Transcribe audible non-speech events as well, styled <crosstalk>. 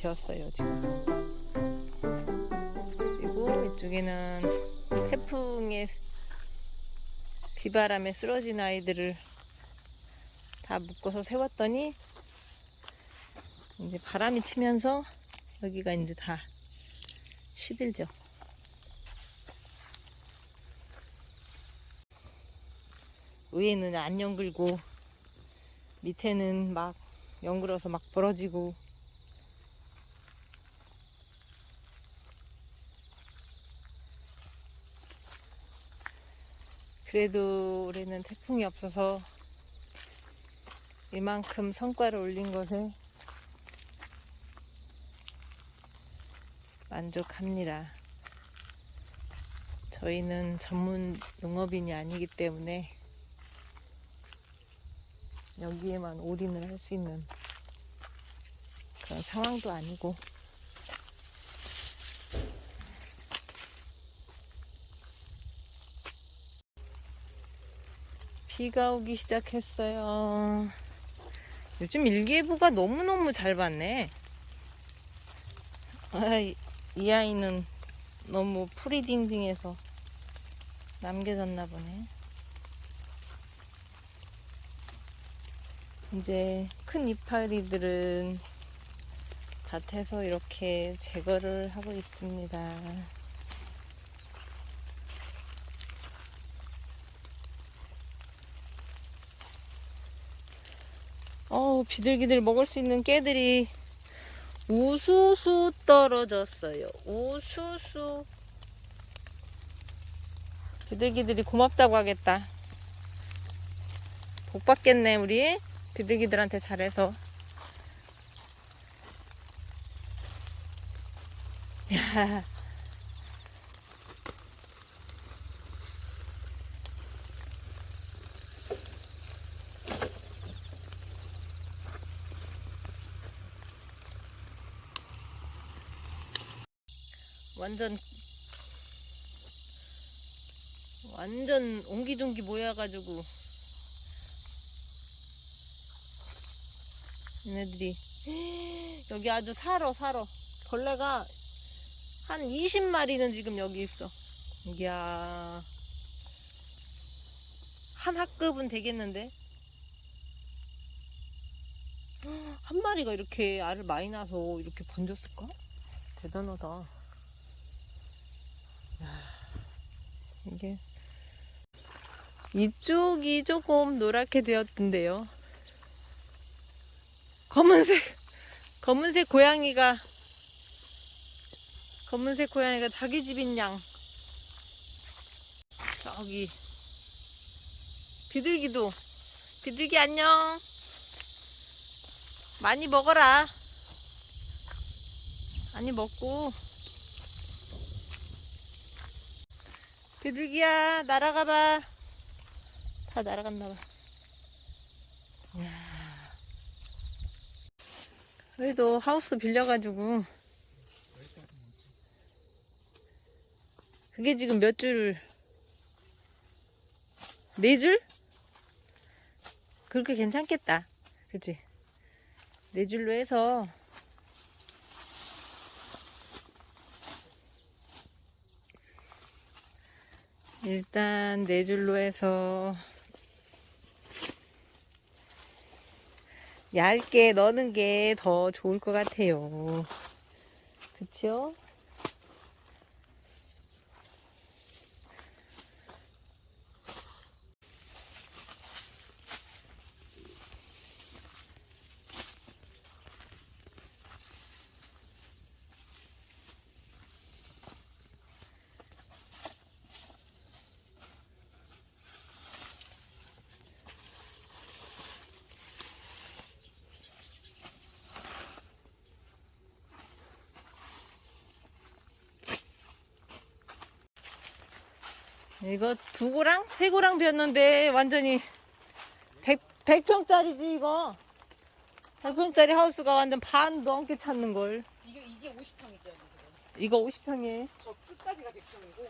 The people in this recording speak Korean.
되었어요 지금. 그리고 이쪽에는 태풍의 비바람에 쓰러진 아이들을 다 묶어서 세웠더니 이제 바람이 치면서 여기가 이제 다 시들죠. 위에는 안 연글고 밑에는 막 연글어서 막 벌어지고 그래도 올해는 태풍이 없어서 이만큼 성과를 올린 것에 만족합니다. 저희는 전문 농업인이 아니기 때문에 여기에만 올인을 할 수 있는 그런 상황도 아니고 비가 오기 시작했어요. 요즘 일기예보가 너무너무 잘 봤네. 아, 이, 이 아이는 너무 프리딩딩해서 남겨졌나 보네. 이제 큰 이파리들은 밭에서 이렇게 제거를 하고 있습니다. 어, 비둘기들 먹을 수 있는 깨들이 우수수 떨어졌어요. 우수수. 비둘기들이 고맙다고 하겠다. 복 받겠네, 우리. 비둘기들한테 잘해서. 야. <laughs> 완전 완전 옹기종기 모여가지고. 얘네들이. <gasps> 여기 아주 살어 살어. 벌레가 한 20마리는 지금 여기 있어. 이야. 한 학급은 되겠는데? <gasps> 한 마리가 이렇게 알을 많이 낳아서 이렇게 번졌을까? 대단하다 이게 이쪽이 조금 노랗게 되었던데요. 검은색 검은색 고양이가 검은색 고양이가 자기 집인 양. 저기 비둘기도 비둘기 안녕. 많이 먹어라. 많이 먹고 비둘기야 날아가봐 다 날아갔나봐. 그래도 하우스 빌려가지고 그게 지금 몇 줄? 네 줄? 그렇게 괜찮겠다 그치? 네 줄로 해서 일단 네 줄로 해서 얇게 넣는 게 더 좋을 것 같아요. 그쵸? 이거 두 고랑? 세 고랑 비었는데 완전히 100, 100평짜리지 이거 100평짜리 하우스가 완전 반 넘게 찾는걸 이게 이게 50평이죠 지금. 이거 50평이에요 저 끝까지가 100평이고